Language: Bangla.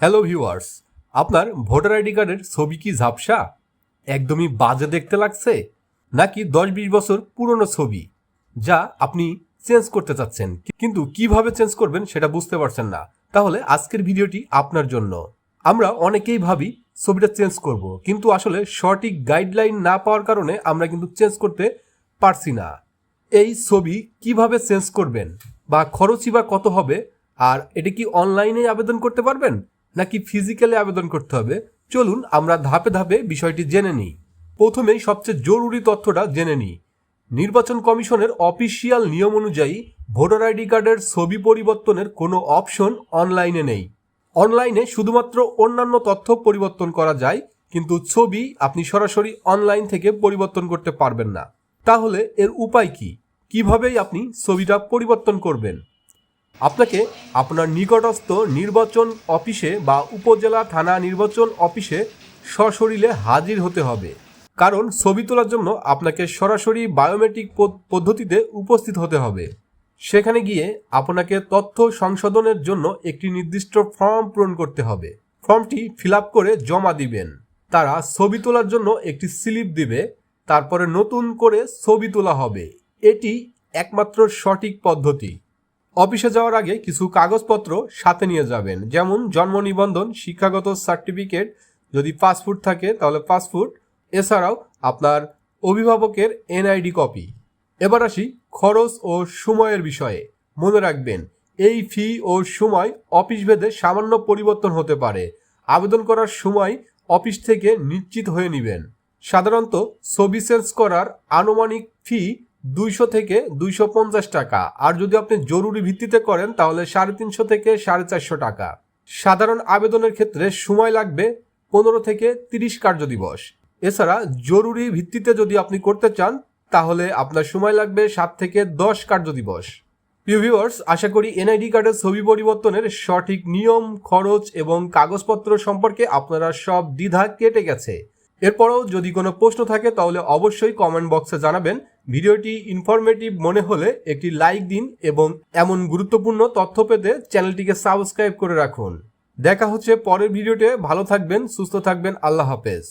হ্যালো ভিউয়ার্স আপনার ভোটার আইডি কার্ডের ছবি কি ঝাপসা? একদমই বাজে দেখতে লাগছে? নাকি দশ বিশ বছর পুরনো ছবি, যা আপনি চেঞ্জ করতে চাচ্ছেন? কিন্তু কীভাবে চেঞ্জ করবেন সেটা বুঝতে পারছেন না। তাহলে আজকের ভিডিওটি আপনার জন্য। আমরা অনেকেই ভাবি ছবিটা চেঞ্জ করব, কিন্তু আসলে সঠিক গাইডলাইন না পাওয়ার কারণে আমরা কিন্তু চেঞ্জ করতে পারছি না। এই ছবি কীভাবে চেঞ্জ করবেন? বা খরচই বা কত হবে? আর এটা কি অনলাইনে আবেদন করতে পারবেন? নাকি ফিজিক্যালি আবেদন করতে হবে? চলুন আমরা ধাপে ধাপে বিষয়টি জেনে নিই। প্রথমেই সবচেয়ে জরুরি তথ্যটা জেনে নিই। নির্বাচন কমিশনের অফিসিয়াল নিয়ম অনুযায়ী ভোটার আইডি কার্ডের ছবি পরিবর্তনের কোনো অপশন অনলাইনে নেই। অনলাইনে শুধুমাত্র অন্যান্য তথ্য পরিবর্তন করা যায়, কিন্তু ছবি আপনি সরাসরি অনলাইন থেকে পরিবর্তন করতে পারবেন না। তাহলে এর উপায় কি? কিভাবেই আপনি ছবিটা পরিবর্তন করবেন? আপনাকে আপনার নিকটস্থ নির্বাচন অফিসে বা উপজেলা থানা নির্বাচন অফিসে সশরীরে হাজির হতে হবে। কারণ ছবি তোলার জন্য আপনাকে সরাসরি বায়োমেট্রিক পদ্ধতিতে উপস্থিত হতে হবে। সেখানে গিয়ে আপনাকে তথ্য সংশোধনের জন্য একটি নির্দিষ্ট ফর্ম পূরণ করতে হবে। ফর্মটি ফিল করে জমা দিবেন। তারা ছবি তোলার জন্য একটি স্লিপ দিবে। তারপরে নতুন করে ছবি তোলা হবে। এটি একমাত্র সঠিক পদ্ধতি। অফিসে যাওয়ার আগে কিছু কাগজপত্র সাথে নিয়ে যাবেন। যেমন জন্ম নিবন্ধন, শিক্ষাগত সার্টিফিকেট, যদি পাসপোর্ট থাকে তাহলে পাসপোর্ট। এছাড়াও আপনার অভিভাবকের এনআইডি কপি। এবার আসি খরচ ও সময়ের বিষয়ে। মনে রাখবেন, এই ফি ও সময় অফিস ভেদে সামান্য পরিবর্তন হতে পারে। আবেদন করার সময় অফিস থেকে নিশ্চিত হয়ে নেবেন। সাধারণত চেঞ্জ করার আনুমানিক ফি দুইশো থেকে দুইশো পঞ্চাশ টাকা। আর যদি আপনি জরুরি ভিত্তিতে করেন, তাহলে সাড়ে তিনশো থেকে সাড়ে চারশো টাকা। সাধারণ আবেদনের ক্ষেত্রে সময় লাগবে পনেরো থেকে তিরিশ কার্য দিবস। এছাড়া জরুরি ভিত্তিতে যদি আপনি করতে চান, তাহলে আপনার সময় লাগবে সাত থেকে দশ কার্য দিবস। প্রিয় আশা করি এনআইডি কার্ডের ছবি পরিবর্তনের সঠিক নিয়ম, খরচ এবং কাগজপত্র সম্পর্কে আপনারা সব দ্বিধা কেটে গেছে। এরপরও যদি কোনো প্রশ্ন থাকে, তাহলে অবশ্যই কমেন্ট বক্সে জানাবেন। ভিডিওটি ইনফরমেটিভ মনে হলে একটি লাইক দিন এবং এমন গুরুত্বপূর্ণ তথ্য পেতে চ্যানেলটিকে সাবস্ক্রাইব করে রাখুন। দেখা হচ্ছে পরের ভিডিওতে। ভালো থাকবেন, সুস্থ থাকবেন। আল্লাহ হাফেজ।